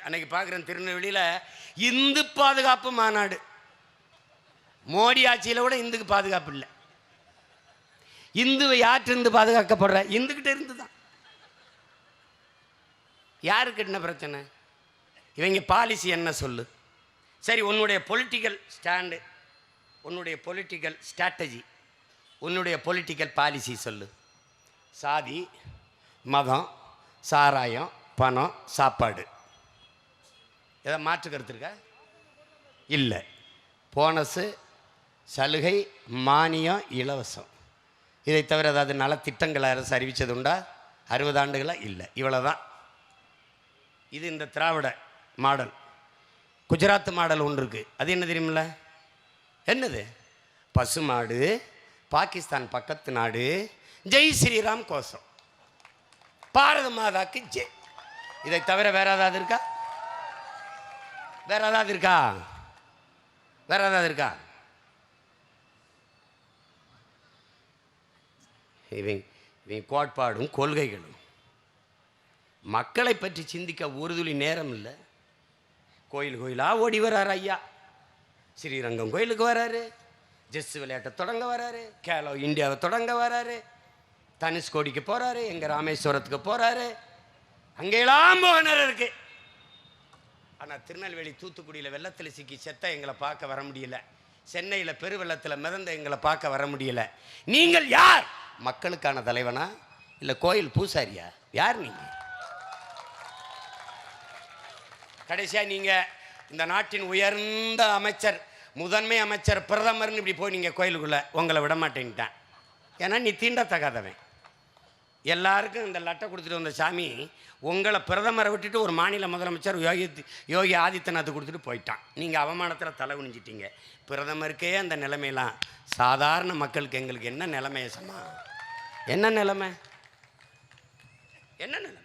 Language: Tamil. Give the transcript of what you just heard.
அன்னைக்கு பார்க்குறேன் திருநெல்வேலியில் இந்து பாதுகாப்பு மாநாடு. மோடி ஆட்சியில் கூட இந்துக்கு பாதுகாப்பு இல்லை. இந்துவை யாற்றிருந்து பாதுகாக்கப்படுற? இந்துக்கிட்ட இருந்து தான் யாருக்கு என்ன பிரச்சனை? இவங்க பாலிசி என்ன சொல்லு? சரி உன்னுடைய பொலிட்டிக்கல் ஸ்டாண்டு உன்னுடைய பொலிட்டிக்கல் ஸ்ட்ராட்டஜி உன்னுடைய பொலிட்டிக்கல் பாலிசி சொல்லு. சாதி மதம் சாராயம் பணம் சாப்பாடு. எதை மாற்று கருத்து இருக்கா இல்லை. போனஸு சலுகை மானியம் இலவசம். இதை தவிர ஏதாவது நலத்திட்டங்களை அரசு அறிவித்தது உண்டா அறுபது ஆண்டுகளாக இல்லை. இவ்வளோதான் இது இந்த திராவிட மாடல். குஜராத் மாடல் ஒன்று இருக்குது அது என்ன தெரியுமில்ல? என்னது? பசுமாடு பாகிஸ்தான் பக்கத்து நாடு ஜெய் ஸ்ரீராம் கோஷம். பாரத மாதாக்கு ஜெய். இதை தவிர வேற ஏதாவது இருக்கா? வேற ஏதாவது இருக்கா? வேற ஏதாவது இருக்கா? இவங்க இவங்க கோட்பாடும் கொள்கைகளும். மக்களை பற்றி சிந்திக்க ஒரு துளி நேரம் இல்லை. கோயில் கோயிலாக ஓடி வர்றார் ஐயா. ஸ்ரீரங்கம் கோயிலுக்கு வராரு. ஜெஸ் விளையாட்டை தொடங்க வராரு. கேலோ இந்தியாவை தொடங்க வராரு. தனுஷ்கோடிக்கு போகிறாரு எங்கள் ராமேஸ்வரத்துக்கு போகிறாரு அங்கெல்லாம் போகனர் இருக்குது ஆனால் திருநெல்வேலி தூத்துக்குடியில் வெள்ளத்தில் சிக்கி செத்த எங்களை பார்க்க வர முடியல. சென்னையில் பெருவெள்ளத்தில் மிதந்த எங்களை பார்க்க வர முடியல. நீங்கள் யார்? மக்களுக்கான தலைவனா? இல்லை கோயில் பூசாரியா? யார் நீங்கள் கடைசியாக நீங்கள் இந்த நாட்டின் உயர்ந்த அமைச்சர் முதன்மை அமைச்சர் பிரதமர்னு இப்படி போய் நீங்கள் கோயிலுக்குள்ளே உங்களை விட மாட்டேன்ட்டான். ஏன்னா நீ தீண்டத்தகாதவன். எல்லாருக்கும் இந்த லட்டை கொடுத்துட்டு வந்த சாமி உங்களை பிரதமரை விட்டுட்டு ஒரு மாநில முதலமைச்சர் யோகி யோகி ஆதித்யநாத் கொடுத்துட்டு போயிட்டான். நீங்கள் அவமானத்தில் தலை குனிஞ்சிட்டீங்க. பிரதமருக்கே அந்த நிலைமையெல்லாம் சாதாரண மக்களுக்கு எங்களுக்கு என்ன நிலைமை சமா? என்ன நிலைமை? என்ன நிலைமை?